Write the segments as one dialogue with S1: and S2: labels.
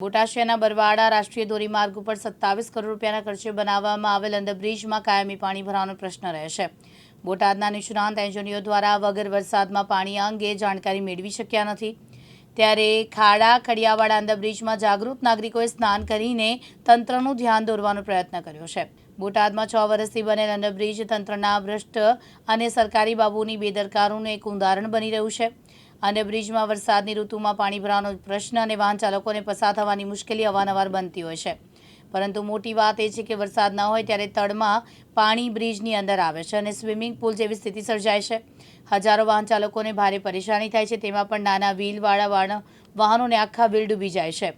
S1: બોટાદ શહેરના બરવાડા રાષ્ટ્રીય ધોરીમાર્ગ ઉપર સત્તાવીસ કરોડ રૂપિયાના ખર્ચે બનાવવામાં આવેલ અંડરબ્રિજમાં કાયમી પાણી ભરવાનો પ્રશ્ન રહેશે બોટાદના નિષ્ણાંત એન્જિનિયર દ્વારા વગર વરસાદમાં પાણી અંગે જાણકારી મેળવી શક્યા નથી. ત્યારે ખાડા ખડિયાવાળા અંડરબ્રિજમાં જાગૃત નાગરિકોએ સ્નાન કરીને તંત્રનું ધ્યાન દોરવાનો પ્રયત્ન કર્યો છે. બોટાદમાં છ વર્ષથી બનેલ અંડરબ્રિજ તંત્રના ભ્રષ્ટ અને સરકારી બાબુની બેદરકારોનું એક ઉદાહરણ બની રહ્યું છે. અંડરબ્રિજમાં વરસાદની ઋતુમાં પાણી ભરવાનો પ્રશ્ન અને વાહન ચાલકોને પસાર થવાની મુશ્કેલી અવારનવાર બનતી હોય છે. પરંતુ મોટી વાત એ છે કે વરસાદ ન હોય ત્યારે તળમાં પાણી બ્રિજની અંદર આવે છે અને સ્વિમિંગ પુલ જેવી સ્થિતિ સર્જાય છે. હજારો વાહન ચાલકોને ભારે પરેશાની થાય છે, તેમાં પણ નાના વ્હીલવાળા વાહન, વાહનોને આખા વ્હીલ ડૂબી જાય છે.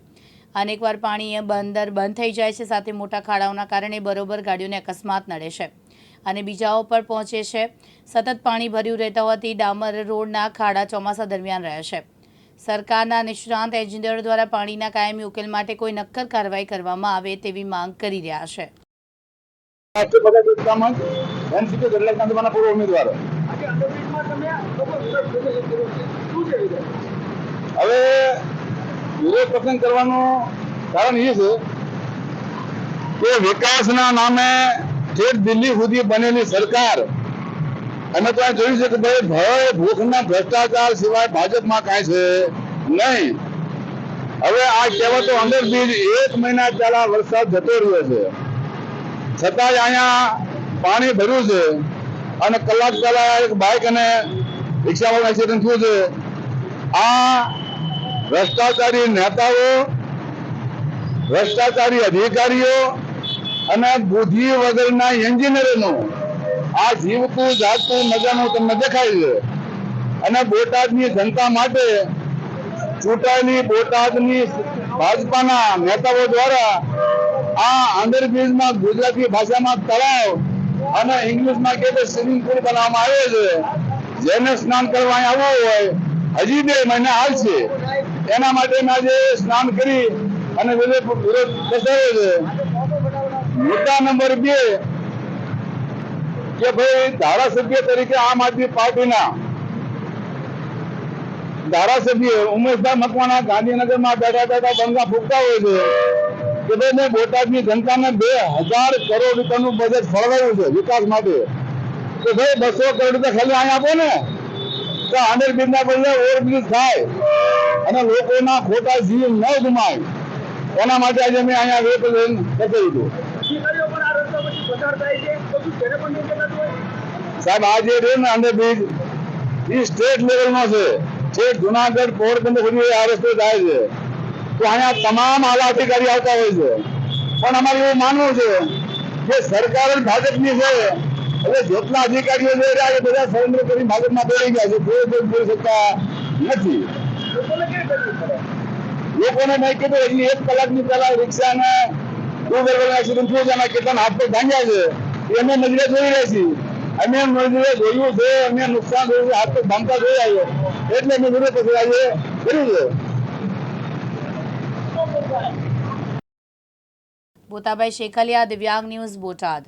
S1: અનેકવાર પાણી બંદર બંધ થઈ જાય છે, સાથે મોટા ખાડાઓના કારણે બરોબર ગાડીઓને અકસ્માત નડે છે. અને બીજાઓ પર પહોંચે છે. સતત પાણી ભર્યું રહેતા હોવાથી ડામર રોડના ખાડા ચોમાસા દરમિયાન રહ્યા છે. સરકારના નિષ્ણાંત એન્જિનિયરો દ્વારા પાણીના કાયમી ઉકેલ માટે કોઈ નક્કર કાર્યવાહી કરવામાં આવે તેવી માંગ કરી રહ્યા છે.
S2: હવે વિરોધ પ્રસંગ કરવાનું કારણ એ છે કે વિકાસના નામે ઠેઠ દિલ્હી સુધી બનેલી સરકાર, અમે તો જોયું છે કે ભાઈ ભય, ભૂખના ભ્રષ્ટાચાર સિવાય ભાજપમાં કાંઈ છે નહીં. હવે આ કહેવાતો બીજ એક મહિના પહેલા વરસાદ જતો રહ્યો છે. છતાંય અહીંયા પાણી ભર્યું છે અને કલાક પહેલા એક બાઇક અને રિક્ષાવાળાનું એક્સિડન્ટ થયું છે. આ ભ્રષ્ટાચારી નેતાઓ, ભ્રષ્ટાચારી અધિકારીઓ અને બુદ્ધિ વગરના એન્જિનિયરનું આ જીવતું જાગતું મજાનું તમને દેખાય છે. અને બોટાદની જનતા માટે ચૂંટાયેલી બોટાદની ભાજપાના નેતાઓ દ્વારા આ અંડરબ્રિજમાં ગુજરાતી ભાષામાં તળાવ અને ઇંગ્લિશમાં કે સ્વિમિંગ પુલ બનાવવામાં આવ્યો છે. જેને સ્નાન કરવા આવવું હોય, હજી બે મહિના હાલશે એના માટે આજે સ્નાન કરી અને વિરોધ દર્શાવ્યો છે. મુદ્દા નંબર બે કે ભાઈ ધારાસભ્ય તરીકે આમ આદમી પાર્ટીના ધારાસભ્ય ઉમેશભાઈ મકવાણા ગાંધીનગરમાં બેઠા બેઠા બંગા ફૂકતા હોય છે કે ભાઈ મેં બોટાદની જનતાને બે હજાર કરોડ રૂપિયાનું બજેટ ફળવાયું છે વિકાસ માટે. કે ભાઈ બસો કરોડ રૂપિયા ખાલી અહીં આપો ને. તો આંડર બ્રિજના બદલે ઓવરબ્રિજ થાય અને લોકોના ખોટા જીવ ન ગુમાય. એના માટે આજે મેં અહીંયા વેપન કચેરી હતું
S3: અધિકારીઓ પણ આ રસ્તા પછી પસાર થાય છે. તો શું તેને પણ થતું હોય.
S2: સાહેબ આ જે છે ને અંડરબ્રિજ એ સ્ટેટ લેવલનો છે. જે જુનાગઢ પોરબંદર સુધી આ રસ્તો જાય છે. તો અહીંયા તમામ આલા અધિકારી આવતા હોય છે. પણ અમારે એવું માનવું છે કે સરકાર જ ભાજપની છે. એટલે જેટલા અધિકારીઓ છે એ બધા સરેન્દ્ર કરી ભાજપમાં દોડી ગયા છે. કોઈ કોઈ બોલી શકતા નથી.
S3: લોકોને
S2: મેં કીધું હજી એક કલાકની પહેલા રિક્ષા અને ટુ થયું છે ભાંગ્યા છે, એ અમે નજરે જોઈ રહ્યા છીએ. અમે નજરે જોયું છે, અમે નુકસાન જોયું છે, હાથ જોઈ આવ્યો એટલે અમે વિરોધ પછી આજે કર્યું છે?
S1: બોતાભાઈ શેખલિયા, દિવ્યાંગ ન્યૂઝ બોટાદ.